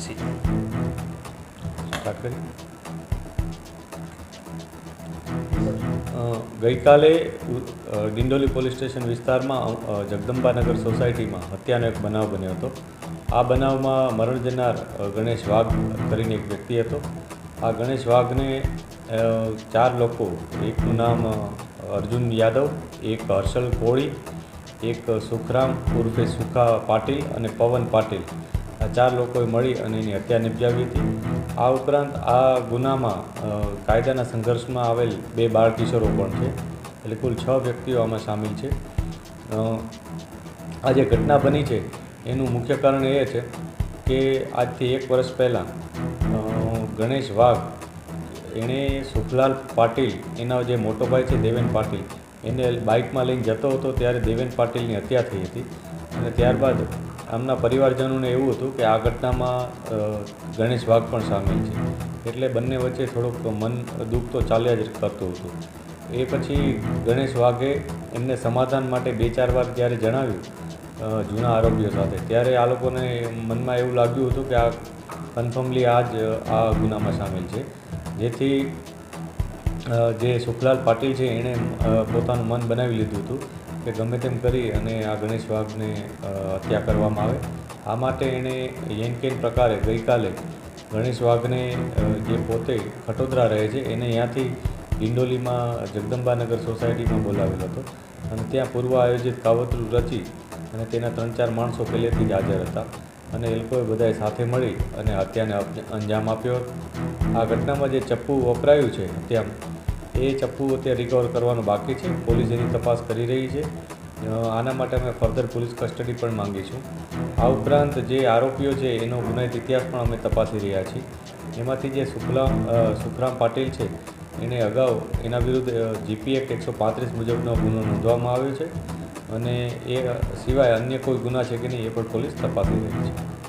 એસી ગઈકાલે Dindoli police station વિસ્તારમાં જગદંબાનગર સોસાયટીમાં હત્યાનો એક બનાવ બન્યો હતો. આ બનાવમાં મરણ જનાર ગણેશ વાઘ કરીને એક વ્યક્તિ હતો. આ ગણેશ વાઘને ચાર લોકો, એકનું નામ અર્જુન યાદવ, એક હર્ષલ કોળી, એક સુખરામ ઉર્ફે સુખા પાટીલ અને પવન પાટીલ ચાર લોકોએ મળી અને એની હત્યા નિપજાવી હતી. આ ઉપરાંત આ ગુનામાં કાયદાના સંઘર્ષમાં આવેલ બે બાળ કિશોરો પણ છે. એટલે કુલ છ વ્યક્તિઓ આમાં સામેલ છે. આ જે ઘટના બની છે, એનું મુખ્ય કારણ એ છે કે આજથી એક વર્ષ પહેલાં ગણેશ વાઘ, એણે સુખલાલ પાટીલ, એના જે મોટો ભાઈ છે દેવેન પાટીલ, એને બાઇકમાં લઈને જતો હતો, ત્યારે દેવેન પાટીલની હત્યા થઈ હતી. અને ત્યારબાદ આમના પરિવારજનોને એવું હતું કે આ ઘટનામાં ગણેશ વાઘ પણ સામેલ છે. એટલે બંને વચ્ચે થોડુંક મન, દુઃખ તો ચાલ્યા જ કરતું હતું. એ પછી ગણેશ વાઘે એમને સમાધાન માટે બે ચાર વાર જ્યારે જણાવ્યું જૂના આરોપીઓ સાથે. ત્યારે આ લોકોને મનમાં એવું લાગ્યું હતું કે આ કન્ફર્મલી આ જ આ ગુનામાં સામેલ છે. જેથી જે સુખલાલ પાટીલ છે, એણે પોતાનું મન બનાવી લીધું હતું. કે ગમે તેમ કરી અને આ ગણેશ વાઘને હત્યા કરવામાં આવે. આ માટે એણે યેનકેન પ્રકારે ગઈકાલે ગણેશ વાઘને જે પોતે ખટોદરા રહે છે, એને ત્યાંથી ડિંડોલીમાં જગદંબાનગર સોસાયટીમાં બોલાવેલો હતો. અને ત્યાં પૂર્વ આયોજિત કાવતરું રચી અને તેના ત્રણ ચાર માણસો પહેલેથી જ હાજર હતા. અને એ લોકોએ બધાએ સાથે મળી અને હત્યાને અંજામ આપ્યો આ ઘટનામાં જે ચપ્પુ વપરાયું છે હત્યામાં એ ચપ્પુ અત્યારે રિકવર કરવાનું બાકી છે. પોલીસ એની તપાસ કરી રહી છે. આના માટે અમે ફર્ધર પોલીસ કસ્ટડી પણ માંગીશું આ ઉપરાંત જે આરોપીઓ છે એનો ગુનાહિત ઇતિહાસ પણ અમે તપાસી રહ્યા છીએ. એમાંથી જે અ, સુખરામ પાટીલ છે એને અગાઉ એના વિરુદ્ધ જીપી એક્ટ એકસો પાંત્રીસ મુજબનો ગુનો નોંધવામાં આવ્યો છે. અને એ સિવાય અન્ય કોઈ ગુના છે કે નહીં એ પણ પોલીસ તપાસી રહી છે.